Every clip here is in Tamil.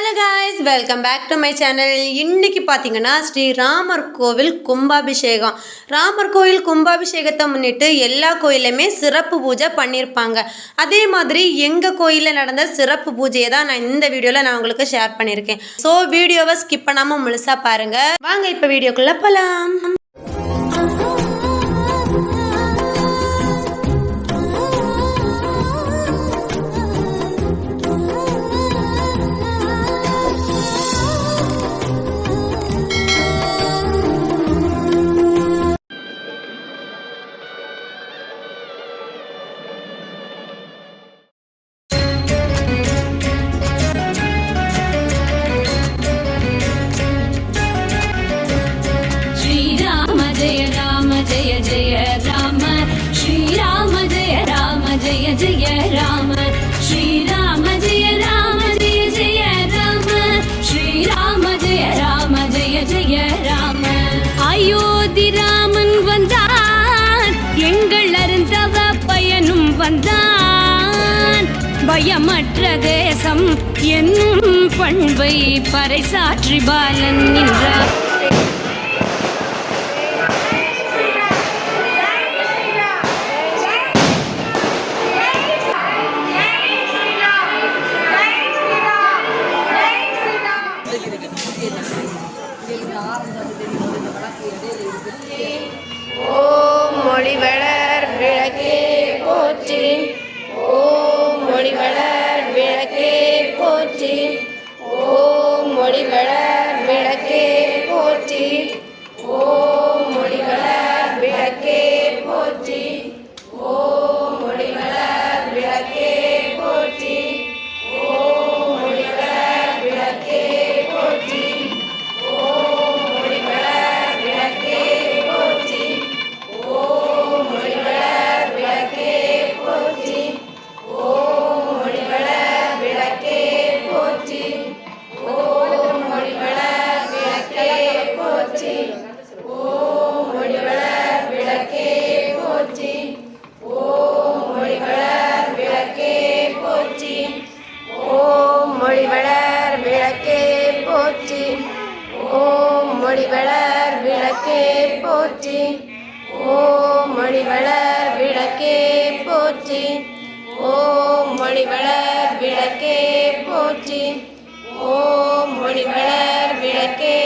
Hello guys welcome back to my channel இன்னைக்கு பார்த்தீங்கன்னா ஸ்ரீ ராமர் கோவில் கும்பாபிஷேகம். ராமர் கோவில் கும்பாபிஷேகத்தை முன்னிட்டு எல்லா கோயிலுமே சிறப்பு பூஜை பண்ணியிருப்பாங்க அதே மாதிரி எங்கள் கோயிலில் நடந்த சிறப்பு பூஜையை தான் நான் இந்த வீடியோவில் நான் உங்களுக்கு ஷேர் பண்ணியிருக்கேன். ஸோ வீடியோவை ஸ்கிப் பண்ணாமல் முழுசாக பாருங்கள் வாங்க இப்போ வீடியோக்குள்ளே போகலாம் பயமற்ற தேசம் என்னும் பண்பை பறைசாற்றி பாலன் நின்றார். you. to get மொழி வளர் விளக்கே போற்றி. ஓ மொழி வளர் விளக்கே போற்றி. ஓ மொழி வளர் விளக்கே போற்றி. ஓ மொழி வளர் விளக்கே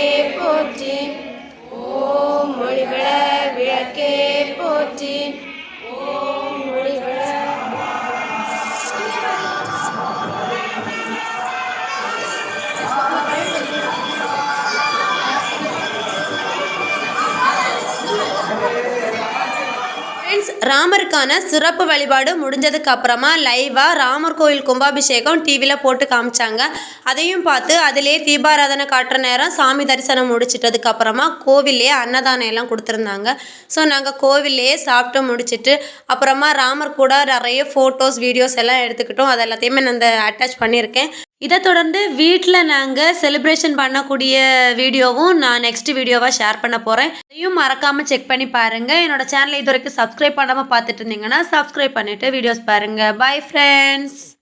ராமருக்கான சிறப்பு வழிபாடு முடிஞ்சதுக்கு அப்புறமா லைவாக ராமர் கோயில் கும்பாபிஷேகம் டிவியில் போட்டு காமிச்சாங்க. அதையும் பார்த்து அதிலே தீபாராதனை காட்டுற நேரம் சாமி தரிசனம் முடிச்சிட்டதுக்கு அப்புறமா கோவிலே அன்னதானம் எல்லாம் கொடுத்துருந்தாங்க. ஸோ நாங்கள் கோவில்லையே சாப்பிட்டு முடிச்சிட்டு அப்புறமா ராமர் கூட நிறைய ஃபோட்டோஸ் வீடியோஸ் எல்லாம் எடுத்துக்கிட்டோம். அது எல்லாத்தையுமே நான் அந்த அட்டாச் பண்ணியிருக்கேன். இதை தொடர்ந்து வீட்டில் நாங்கள் செலிப்ரேஷன் பண்ணக்கூடிய வீடியோவும் நான் நெக்ஸ்ட் வீடியோவாக ஷேர் பண்ண போகிறேன் இதையும் மறக்காமல் செக் பண்ணி பாருங்கள் என்னோட சேனலை இது வரைக்கும் சப்ஸ்கிரைப் பண்ணாமல் பார்த்துட்டு இருந்தீங்கன்னா சப்ஸ்கிரைப் பண்ணிவிட்டு வீடியோஸ் பாருங்கள் பை ஃப்ரெண்ட்ஸ்